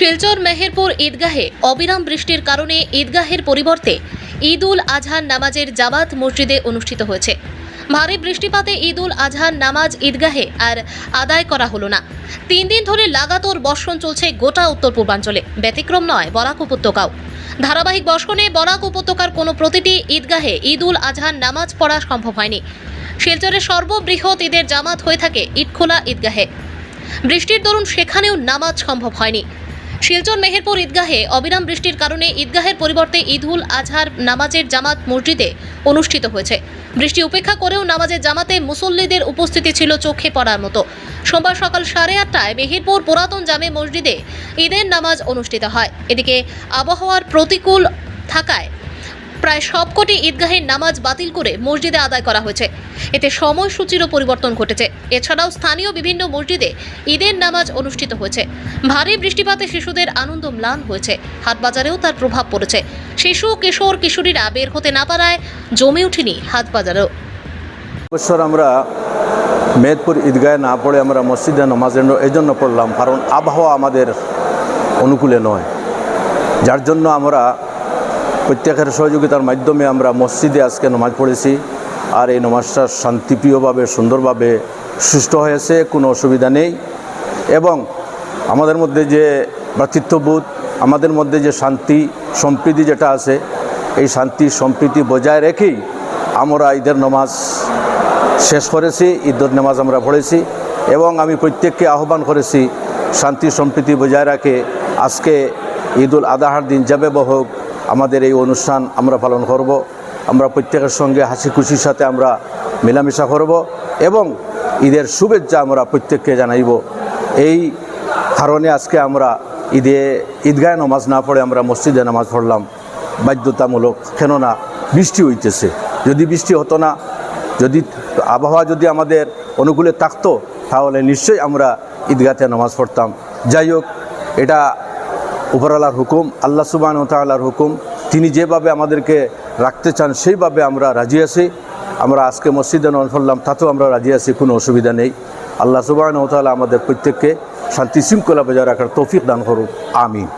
শিলচর মেহেরপুর ঈদগাহে অবিরাম বৃষ্টির কারণে ঈদগাহের পরিবর্তে ঈদ উল আজহার নামাজের জামাত মসজিদে অনুষ্ঠিত হয়েছে। ভারী বৃষ্টিপাতে ঈদ উল আজহার নামাজ ঈদগাহে আর আদায় করা হলো না। তিন দিন ধরে লাগাতার বর্ষণ চলছে গোটা উত্তর পূর্বাঞ্চলে। ব্যতিক্রম নয়, বরাক উপত্যকাও। ধারাবাহিক বর্ষণে বরাক উপত্যকার কোনো প্রতিটি ঈদগাহে ঈদ উল আজহার নামাজ পড়া সম্ভব হয়নি। শিলচরের সর্ববৃহৎ ঈদের জামাত হয়ে থাকে ঈদখোলা ঈদগাহে। বৃষ্টির দরুন সেখানেও নামাজ সম্ভব হয়নি। শিলচর মেহেরপুর ঈদগাহে অবিরাম বৃষ্টির কারণে ঈদগাহের পরিবর্তে ঈদুল আজহার নামাজের জামাত মসজিদে অনুষ্ঠিত হয়েছে। বৃষ্টি উপেক্ষা করেও নামাজের জামাতে মুসল্লিদের উপস্থিতি ছিল চোখে পড়ার মতো। সোমবার সকাল সাড়ে আটটায় মেহেরপুর পুরাতন জামে মসজিদে ঈদের নামাজ অনুষ্ঠিত হয়। এদিকে আবহাওয়ার প্রতিকূল থাকায় প্রায় সবকটি ঈদগাহের নামাজ বাতিল করে মসজিদে আদায় করা হয়েছে। এতে সময়সূচিরও পরিবর্তন ঘটেছে। এছাড়াও স্থানীয় বিভিন্ন মসজিদে ঈদের নামাজ অনুষ্ঠিত হয়েছে। ভারী বৃষ্টিপাতে শিশুদের আনন্দ ম্লান হয়েছে। হাটবাজারেও তার প্রভাব পড়েছে। শিশু, কিশোর, কিশোরীরা বের হতে না পারায় জমে ওঠেনি হাটবাজারেও। বছর আমরা মেদপুর ঈদগাহে না পড়ে আমরা মসজিদে নামাজের এই জন্য পড়লাম, কারণ আবহাওয়া আমাদের অনুকূলে নয়। যার জন্য আমরা প্রত্যেকের সহযোগিতার মাধ্যমে আমরা মসজিদে আজকে নামাজ পড়েছি। আর এই নামাজটা শান্তিপ্রিয়ভাবে, সুন্দরভাবে সুস্থ হয়েছে, কোনো অসুবিধা নেই। এবং আমাদের মধ্যে যে ভ্রাতৃত্ববোধ, আমাদের মধ্যে যে শান্তি সম্প্রীতি যেটা আছে, এই শান্তি সম্প্রীতি বজায় রেখেই আমরা ঈদের নামাজ শেষ করেছি, ঈদের নামাজ আমরা পড়েছি। এবং আমি প্রত্যেককে আহ্বান করেছি, শান্তি সম্প্রীতি বজায় রাখে। আজকে ঈদুল আদাহার দিন যাবে হোক আমাদের এই অনুষ্ঠান আমরা পালন করব। আমরা প্রত্যেকের সঙ্গে হাসি খুশির সাথে আমরা মেলামেশা করব এবং ঈদের শুভেচ্ছা আমরা প্রত্যেককে জানাইব। এই কারণে আজকে আমরা ঈদে, ঈদগাহে নামাজ না পড়ে আমরা মসজিদে নামাজ পড়লাম। বাধ্যতামূলক, কেননা বৃষ্টি হইতেছে। যদি বৃষ্টি হতো না, যদি আবহাওয়া যদি আমাদের অনুকূলে থাকতো, তাহলে নিশ্চয়ই আমরা ঈদগাতে নামাজ পড়তাম। যাই হোক, এটা উপরওয়ালার হুকুম, আল্লাহ সুবাহ তাল্লাহর হুকুম, তিনি যেভাবে আমাদেরকে রাখতে চান সেইভাবে আমরা রাজি আছি। আমরা আজকে মসজিদে নন করলাম, তাতেও আমরা রাজি আছি, কোনো অসুবিধা নেই। আল্লাহ সুবাহ তাল্লাহ আমাদের প্রত্যেককে শান্তি শৃঙ্খলা বজায় রাখার তৌফিক দান করুক আমিন।